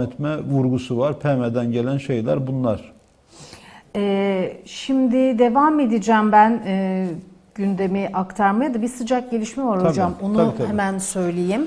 etme vurgusu var. PM'den gelen şeyler bunlar. Ee, şimdi devam edeceğim ben e, gündemi aktarmaya da bir sıcak gelişme var Tabii, hocam. Onu tabii, tabii. hemen söyleyeyim.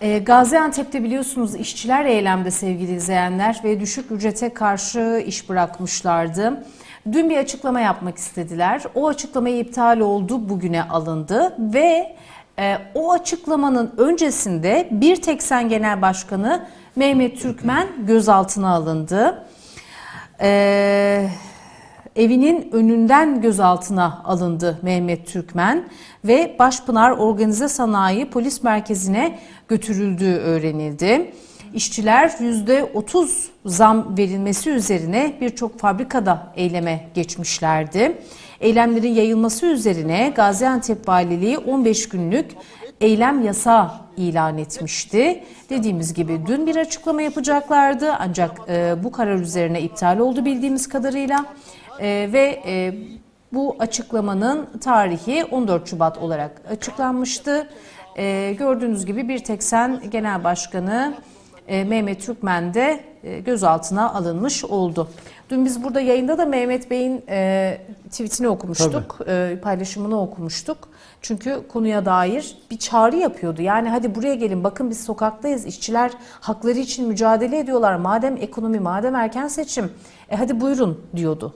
Ee, Gaziantep'te biliyorsunuz işçiler eylemde sevgili izleyenler ve düşük ücrete karşı iş bırakmışlardı. Dün bir açıklama yapmak istediler. O açıklamayı iptal oldu, bugüne alındı ve e, o açıklamanın öncesinde Bir Teksen Genel Başkanı Mehmet Türkmen gözaltına alındı. Ee, evinin önünden gözaltına alındı Mehmet Türkmen ve Başpınar Organize Sanayi Polis Merkezi'ne götürüldüğü öğrenildi. İşçiler %30 zam verilmesi üzerine birçok fabrikada eyleme geçmişlerdi. Eylemlerin yayılması üzerine Gaziantep Valiliği 15 günlük eylem yasağı ilan etmişti. Dediğimiz gibi dün bir açıklama yapacaklardı ancak e, bu karar üzerine iptal oldu bildiğimiz kadarıyla E, ve e, bu açıklamanın tarihi 14 Şubat olarak açıklanmıştı. E, gördüğünüz gibi bir tek sen Genel Başkanı e, Mehmet Türkmen de gözaltına alınmış oldu. Dün biz burada yayında da Mehmet Bey'in e, tweetini okumuştuk, e, paylaşımını okumuştuk. Çünkü konuya dair bir çağrı yapıyordu. Yani hadi buraya gelin bakın biz sokaktayız, işçiler hakları için mücadele ediyorlar. Madem ekonomi, madem erken seçim, e hadi buyurun diyordu.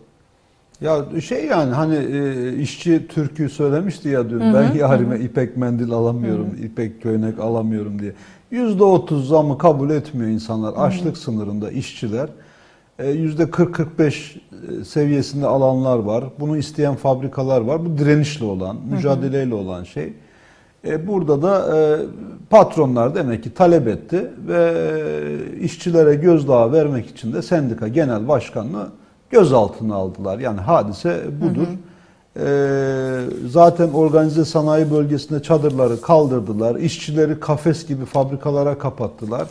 Ya şey yani hani e, işçi türkü söylemişti ya dün ben yarime ipek mendil alamıyorum, ipek köynek alamıyorum diye. Yüzde otuz zamı kabul etmiyor insanlar. Açlık sınırında işçiler. E, Yüzde 40-45 e, seviyesinde alanlar var. Bunu isteyen fabrikalar var. Bu direnişli olan, mücadeleyle olan şey. E, burada da patronlar demek ki talep etti ve işçilere gözdağı vermek için de sendika genel başkanlığı gözaltına aldılar. Yani hadise budur. E, zaten organize sanayi bölgesinde çadırları kaldırdılar. İşçileri kafes gibi fabrikalara kapattılar.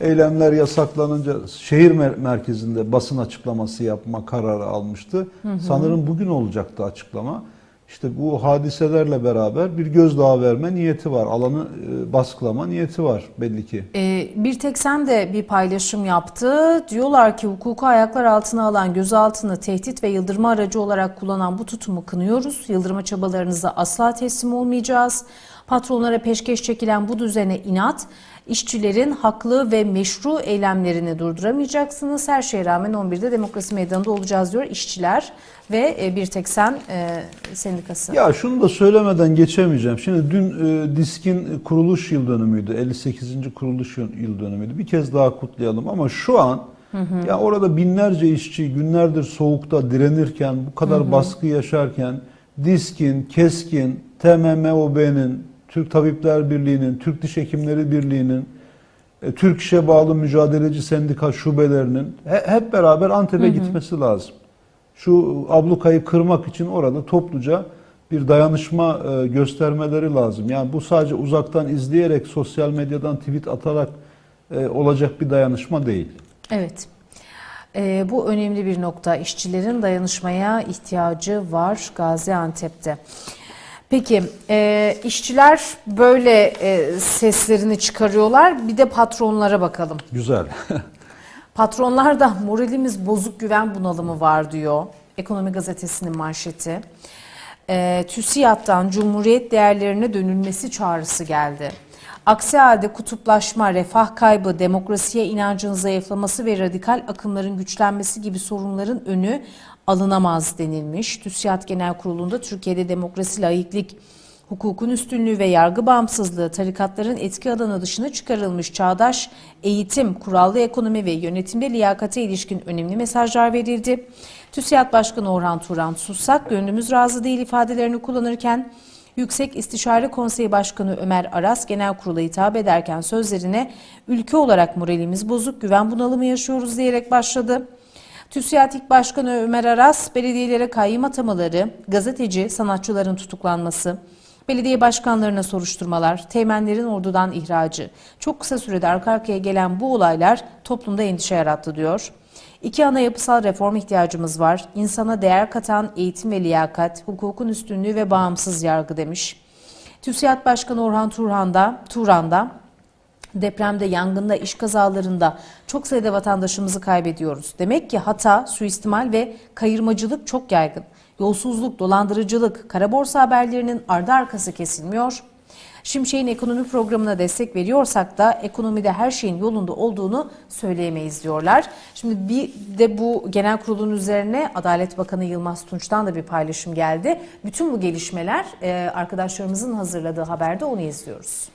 Eylemler yasaklanınca şehir mer- merkezinde basın açıklaması yapma kararı almıştı. Sanırım bugün olacaktı açıklama. İşte bu hadiselerle beraber bir gözdağı verme niyeti var. Alanı e, baskılama niyeti var belli ki. Ee, bir tek sen de bir paylaşım yaptı. Diyorlar ki hukuku ayaklar altına alan gözaltını tehdit ve yıldırma aracı olarak kullanan bu tutumu kınıyoruz. Yıldırma çabalarınıza asla teslim olmayacağız. Patronlara peşkeş çekilen bu düzene inat, işçilerin haklı ve meşru eylemlerini durduramayacaksınız. Her şeye rağmen 11'de demokrasi meydanında olacağız diyor işçiler ve e, bir tek sen e, sendikası. Ya şunu da söylemeden geçemeyeceğim. Şimdi dün e, DİSK'in kuruluş yıl dönümüydü. 58. kuruluş yıl dönümüydü. Bir kez daha kutlayalım ama şu an ya orada binlerce işçi günlerdir soğukta direnirken, bu kadar baskı yaşarken DİSK'in, KESK'in, TMMOB'nin, Türk Tabipler Birliği'nin, Türk Diş Hekimleri Birliği'nin, e, Türk İş'e bağlı mücadeleci sendika şubelerinin he- hep beraber Antep'e gitmesi lazım. Şu ablukayı kırmak için orada topluca bir dayanışma e, göstermeleri lazım. Yani bu sadece uzaktan izleyerek, sosyal medyadan tweet atarak e, olacak bir dayanışma değil. Evet. Ee, bu önemli bir nokta. İşçilerin dayanışmaya ihtiyacı var Gaziantep'te. Peki e, işçiler böyle e, seslerini çıkarıyorlar. Bir de patronlara bakalım. Güzel. Patronlar da moralimiz bozuk güven bunalımı var diyor. Ekonomi gazetesinin manşeti. E, TÜSİAD'dan Cumhuriyet değerlerine dönülmesi çağrısı geldi. Aksi halde kutuplaşma, refah kaybı, demokrasiye inancın zayıflaması ve radikal akımların güçlenmesi gibi sorunların önü alınamaz denilmiş. TÜSİAD Genel Kurulu'nda Türkiye'de demokrasi, laiklik, hukukun üstünlüğü ve yargı bağımsızlığı tarikatların etki alanı dışına çıkarılmış çağdaş eğitim, kurallı ekonomi ve yönetimde liyakate ilişkin önemli mesajlar verildi. TÜSİAD Başkanı Orhan Turan Sussak, gönlümüz razı değil ifadelerini kullanırken Yüksek İstişare Konseyi Başkanı Ömer Aras genel kurula hitap ederken sözlerine ülke olarak moralimiz bozuk, güven bunalımı yaşıyoruz diyerek başladı. TÜSİAD Başkanı Ömer Aras, belediyelere kayyım atamaları, gazeteci, sanatçıların tutuklanması, belediye başkanlarına soruşturmalar, teğmenlerin ordudan ihracı, çok kısa sürede arka arkaya gelen bu olaylar toplumda endişe yarattı diyor. İki ana yapısal reform ihtiyacımız var. İnsana değer katan eğitim ve liyakat, hukukun üstünlüğü ve bağımsız yargı demiş. TÜSİAD Başkanı Orhan Turhan'da, Turan'da Depremde, yangında, iş kazalarında çok sayıda vatandaşımızı kaybediyoruz. Demek ki hata, suistimal ve kayırmacılık çok yaygın. Yolsuzluk, dolandırıcılık, kara borsa haberlerinin ardı arkası kesilmiyor. Şimşek'in ekonomi programına destek veriyorsak da ekonomide her şeyin yolunda olduğunu söyleyemeyiz diyorlar. Şimdi bir de bu genel kurulun üzerine Adalet Bakanı Yılmaz Tunç'tan da bir paylaşım geldi. Bütün bu gelişmeler e, arkadaşlarımızın hazırladığı haberde onu izliyoruz.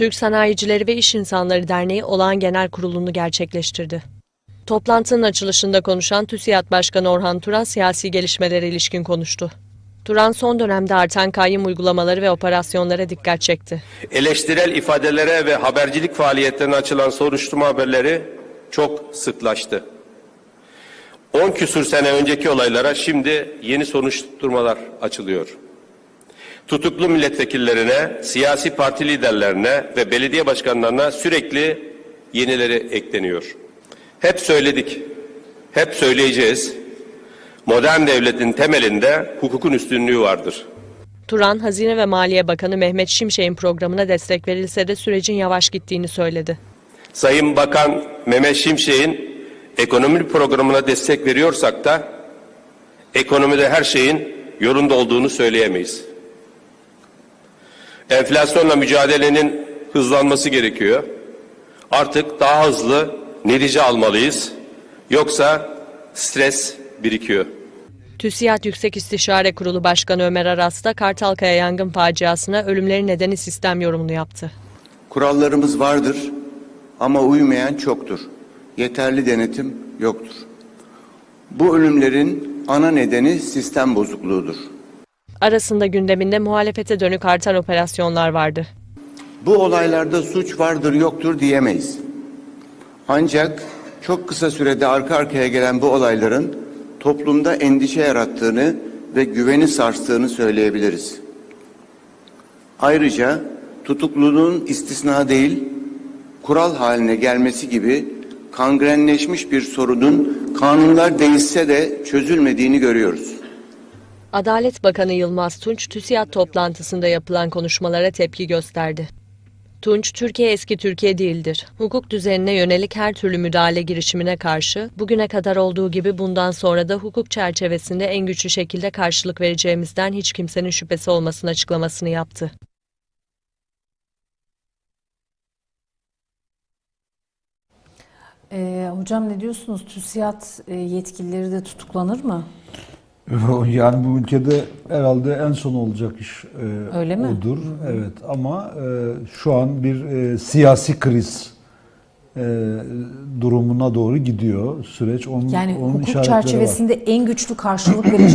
Türk Sanayicileri ve İş İnsanları Derneği olağan genel kurulunu gerçekleştirdi. Toplantının açılışında konuşan TÜSİAD Başkanı Orhan Turan siyasi gelişmelere ilişkin konuştu. Turan son dönemde artan kayyum uygulamaları ve operasyonlara dikkat çekti. Eleştirel ifadelere ve habercilik faaliyetlerine açılan soruşturma haberleri çok sıklaştı. 10 küsur sene önceki olaylara şimdi yeni soruşturmalar açılıyor. Tutuklu milletvekillerine, siyasi parti liderlerine ve belediye başkanlarına sürekli yenileri ekleniyor. Hep söyledik, hep söyleyeceğiz. Modern devletin temelinde hukukun üstünlüğü vardır. Turan, Hazine ve Maliye Bakanı Mehmet Şimşek'in programına destek verilse de sürecin yavaş gittiğini söyledi. Sayın Bakan Mehmet Şimşek'in ekonomi programına destek veriyorsak da ekonomide her şeyin yolunda olduğunu söyleyemeyiz. Enflasyonla mücadelenin hızlanması gerekiyor. Artık daha hızlı netice almalıyız. Yoksa stres birikiyor. TÜSİAD Yüksek İstişare Kurulu Başkanı Ömer Aras da Kartalkaya yangın faciasına ölümlerin nedeni sistem yorumunu yaptı. Kurallarımız vardır ama uymayan çoktur. Yeterli denetim yoktur. Bu ölümlerin ana nedeni sistem bozukluğudur. Arasında gündeminde muhalefete dönük artan operasyonlar vardı. Bu olaylarda suç vardır yoktur diyemeyiz. Ancak çok kısa sürede arka arkaya gelen bu olayların toplumda endişe yarattığını ve güveni sarstığını söyleyebiliriz. Ayrıca tutukluluğun istisna değil, kural haline gelmesi gibi kangrenleşmiş bir sorunun kanunlar değişse de çözülmediğini görüyoruz. Adalet Bakanı Yılmaz Tunç, TÜSİAD toplantısında yapılan konuşmalara tepki gösterdi. Tunç, Türkiye eski Türkiye değildir. Hukuk düzenine yönelik her türlü müdahale girişimine karşı, bugüne kadar olduğu gibi bundan sonra da hukuk çerçevesinde en güçlü şekilde karşılık vereceğimizden hiç kimsenin şüphesi olmasın açıklamasını yaptı. Ee, hocam ne diyorsunuz? TÜSİAD e, yetkilileri de tutuklanır mı? Yani bu ülkede herhalde en son olacak iş e, Öyle mi? odur. Evet ama e, şu an bir e, siyasi kriz e, durumuna doğru gidiyor süreç. Onun, Yani onun hukuk işaretleri var. çerçevesinde en güçlü karşılık verecek